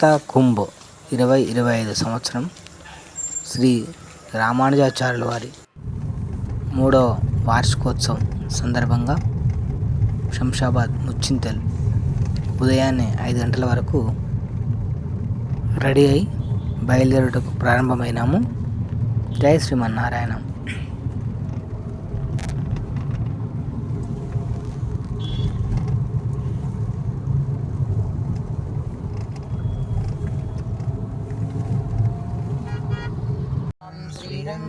సమత కుంభ్ ఇరవై ఇరవై ఐదు సంవత్సరం శ్రీ రామానుజాచార్యుల వారి మూడో వార్షికోత్సవం సందర్భంగా శంషాబాద్ ముచ్చింతల్ ఉదయాన్నే ఐదు గంటల వరకు రెడీ అయి బయలుదేరుటకు ప్రారంభమైనాము. జై శ్రీమన్నారాయణ.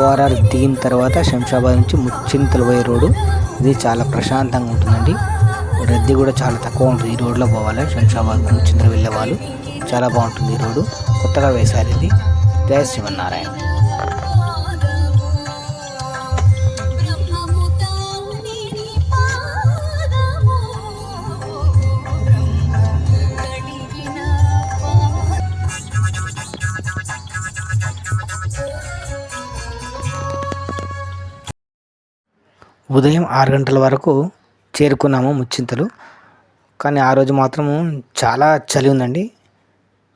ఓఆర్ఆర్ దిగిన తర్వాత శంషాబాద్ నుంచి ముచ్చింతలు పోయే రోడ్డు. ఇది చాలా ప్రశాంతంగా ఉంటుందండి. రద్దీ కూడా చాలా తక్కువ ఉంటుంది. ఈ రోడ్లో పోవాలి శంషాబాద్ ముచ్చింతలు వెళ్ళే వాళ్ళు చాలా బాగుంటుంది ఈ రోడ్డు. కొత్తగా వేశారు ఇది. జయ శ్రీమన్నారాయణ. ఉదయం ఆరు గంటల వరకు చేరుకున్నాము ముచ్చింతలు. కానీ ఆ రోజు మాత్రం చాలా చలి ఉందండి.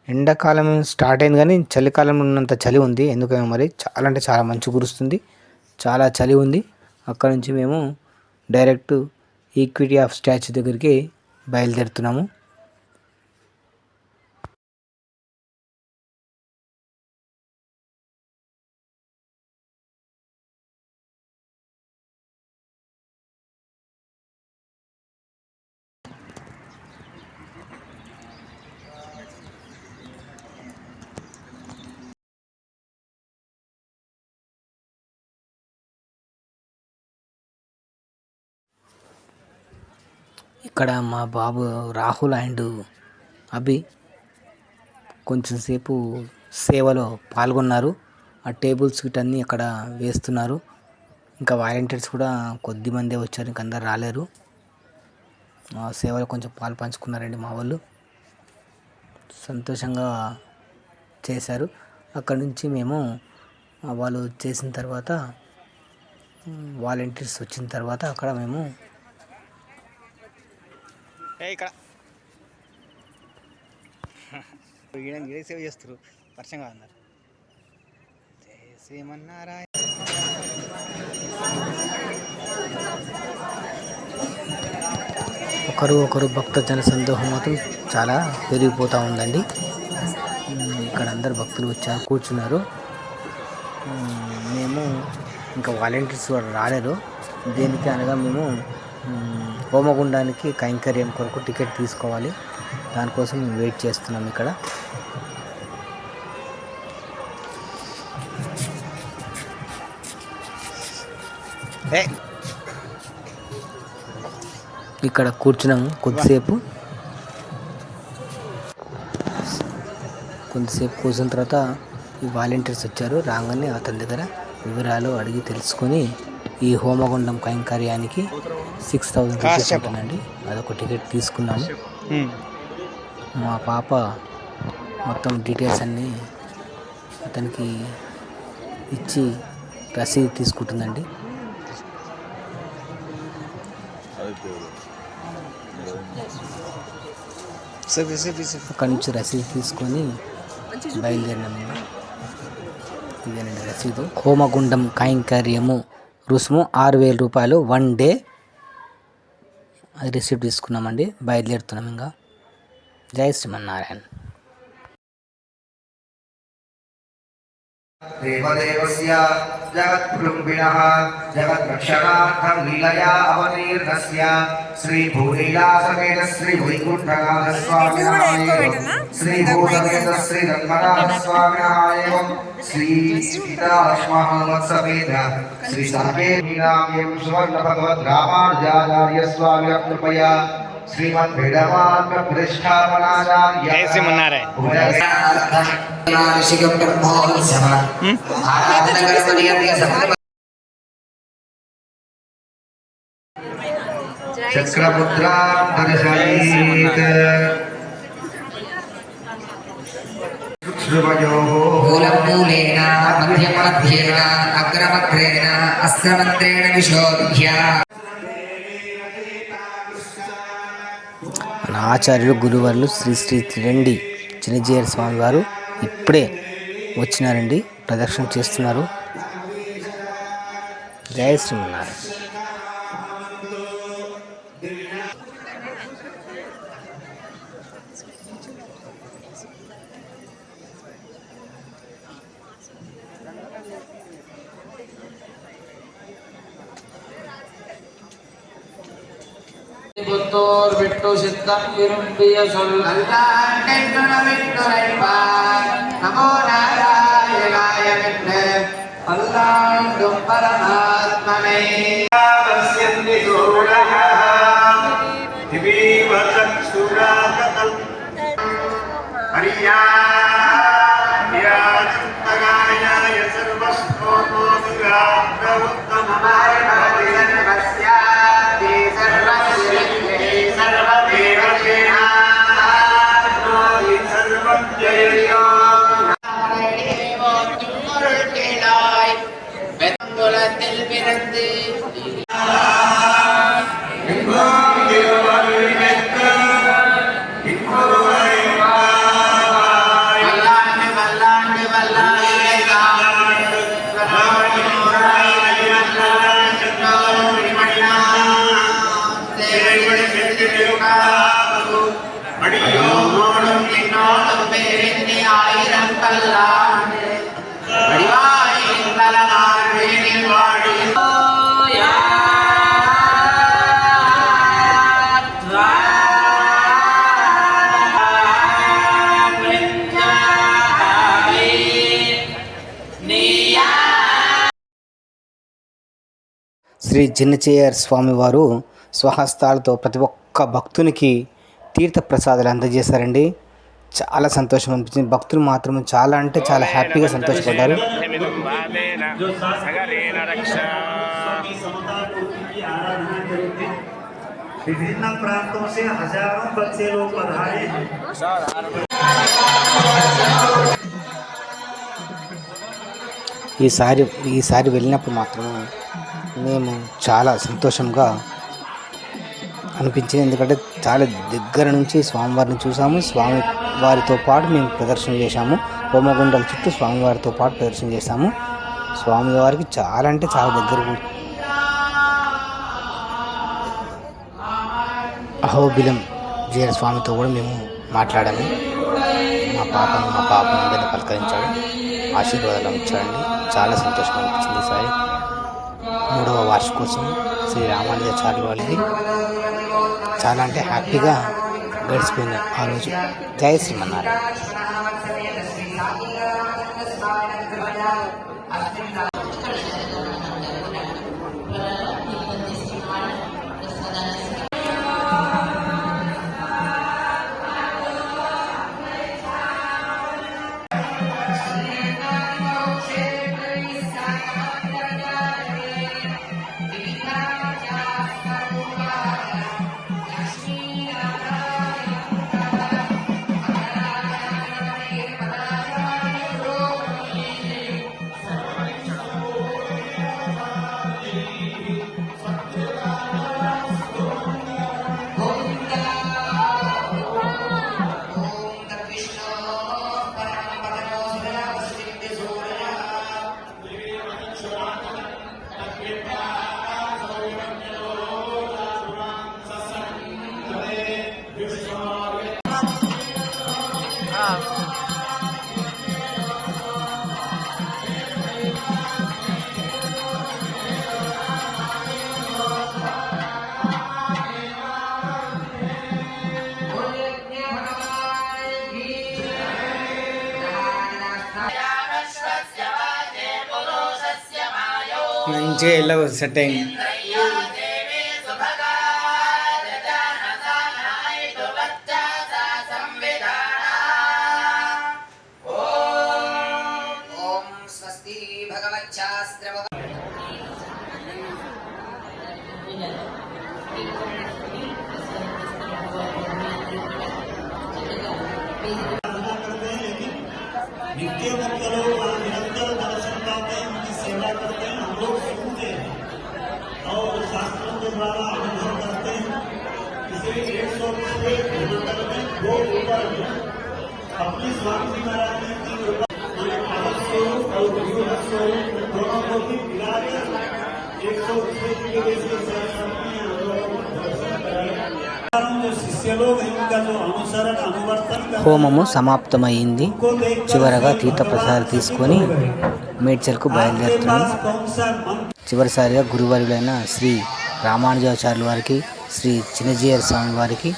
ఎండాకాలం స్టార్ట్ అయింది కానీ చలికాలం ఉన్నంత చలి ఉంది. ఎందుకేమో మరి చాలా అంటే చాలా మంచు కురుస్తుంది. చాలా చలి ఉంది. అక్కడ నుంచి మేము డైరెక్ట్ ఈక్విటీ ఆఫ్ స్టాచ్యూ దగ్గరికి బయలుదేరుతున్నాము. ఇక్కడ మా బాబు రాహుల్ అండ్ అభి కొంచెం సేపు సేవలో పాల్గొన్నారు. ఆ టేబుల్స్ వీటన్నీ అక్కడ వేస్తున్నారు. ఇంకా వాలంటీర్స్ కూడా కొద్ది మందే వచ్చారు ఇంక అందరు రాలేరు. మా సేవలో కొంచెం పాలు పంచుకున్నారండి మా వాళ్ళు. సంతోషంగా చేశారు. అక్కడ నుంచి మేము వాళ్ళు చేసిన తర్వాత వాలంటీర్స్ వచ్చిన తర్వాత అక్కడ మేము ఏ ఇక్కడ. ఈయన ఈడ సేవ చేస్తారు జై శ్రీమన్నారాయణ. ఒకరు ఒకరు భక్త జన సందోహం మాత్రం చాలా పెరిగిపోతూ ఉందండి. ఇక్కడ అందరు భక్తులు వచ్చారు కూర్చున్నారు. మేము ఇంకా వాలంటీర్స్ కూడా రాలేరు దేనికి అనగా మేము హోమగుండానికి కైంకర్యం కొరకు టికెట్ తీసుకోవాలి. దానికోసం మేము వెయిట్ చేస్తున్నాం ఇక్కడ. ఇక్కడ కూర్చున్నాము కొద్దిసేపు. కొంతసేపు కూర్చున్న తర్వాత ఈ వాలంటీర్స్ వచ్చారు. రాగానే అతని దగ్గర వివరాలు అడిగి తెలుసుకొని ఈ హోమగుండం కైంకర్యానికి సిక్స్ థౌజండ్ రూపీస్ ఉంటుందండి. అదొక టికెట్ తీసుకున్నాము. మా పాప మొత్తం డీటెయిల్స్ అన్నీ అతనికి ఇచ్చి రసీదు తీసుకుంటుందండి. అక్కడి నుంచి రసీదు తీసుకొని బయలుదేరినాము. ఇదేనండి రసీదు. హోమగుండం కైంకర్యము రుసుము ఆరు వేల రూపాయలు వన్ డే అది రిసీప్ట్ తీసుకున్నామండి బయలుదేరుతున్నాం ఇంకా. జై శ్రీమన్నారాయణ. देवदेवस्य जगत्कुटुम्बिनः जगद्रक्षणार्थं लीलया अवतीर्णस्य श्रीभूलीलासमेत श्रीवैकुण्ठनाथस्वामिनः एवं श्रीभूसमेत श्रीरङ्गनाथस्वामिनः एवं श्रीसीतालक्ष्मणसमेत श्रीसाकेतीनाम्यं सुवर्णभगवद्रामानुजाचार्यस्वामिनः कृपया श्रीमद भेदवान प्रतिष्ठापनाचार्य अग्रमग्रेण अस्त्रमंत्रेण विशोध्य। ఆచార్యులు గురువర్లు శ్రీ శ్రీ తిరండి చిన్నజీయర్ స్వామి వారు ఇప్పుడే వచ్చినారండి ప్రదక్షిణ చేస్తున్నారు. జయ శ్రీమన్నారాయణ. புத்தோர் விட்டு சித்தம் விரும்பிய சொல். நமோ பரமாத்மனை. ஹரியா உடல் பிறந்து శ్రీ చిన్నచేయర్ స్వామివారు స్వహస్తాలతో ప్రతి ఒక్క భక్తునికి తీర్థ ప్రసాదాలు అందజేశారండి. చాలా సంతోషం అనిపించింది. భక్తులు మాత్రం చాలా అంటే చాలా హ్యాపీగా సంతోషపడ్డారు. విభిన్న ప్రాంతం సే పధారే ఈసారి ఈసారి వెళ్ళినప్పుడు మాత్రం మేము చాలా సంతోషంగా అనిపించింది. ఎందుకంటే చాలా దగ్గర నుంచి స్వామివారిని చూసాము. స్వామి వారితో పాటు మేము ప్రదర్శన చేశాము. హోమగుండల చుట్టూ స్వామివారితో పాటు ప్రదర్శన చేశాము. స్వామివారికి చాలా అంటే చాలా దగ్గర అహోబిలం జీర స్వామితో కూడా మేము మాట్లాడాము. మా పాపను మా పాపను పలకరించాడు. ఆశీర్వాదాలు ఇచ్చాడండి. చాలా సంతోషం అనిపించింది ఈసారి మూడవ వార్షికోత్సవం శ్రీ రామానుజ చార్లు వాళ్ళది చాలా అంటే హ్యాపీగా గడిచిపోయింది ఆ రోజు. జయ శ్రీమన్నారాయణ. మంచి ఎల్లో సెట్టింగ్ करते हैं హోమము సమాప్తమైంది. చివరగా తీర్థప్రసాదం తీసుకొని మేడ్చల్కు బయలుదేరుతున్నాం. చివరిసారిగా గురువారులైన శ్రీ రామానుజాచార్యుల వారికి శ్రీ చిన్నజీయర్ స్వామి వారికి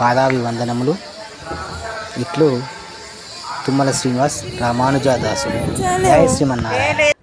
పాదాభివందనములు. ఇట్లు తుమ్మల శ్రీనివాస్ రామానుజాదాసు జయ శ్రీమన్నారాయణ.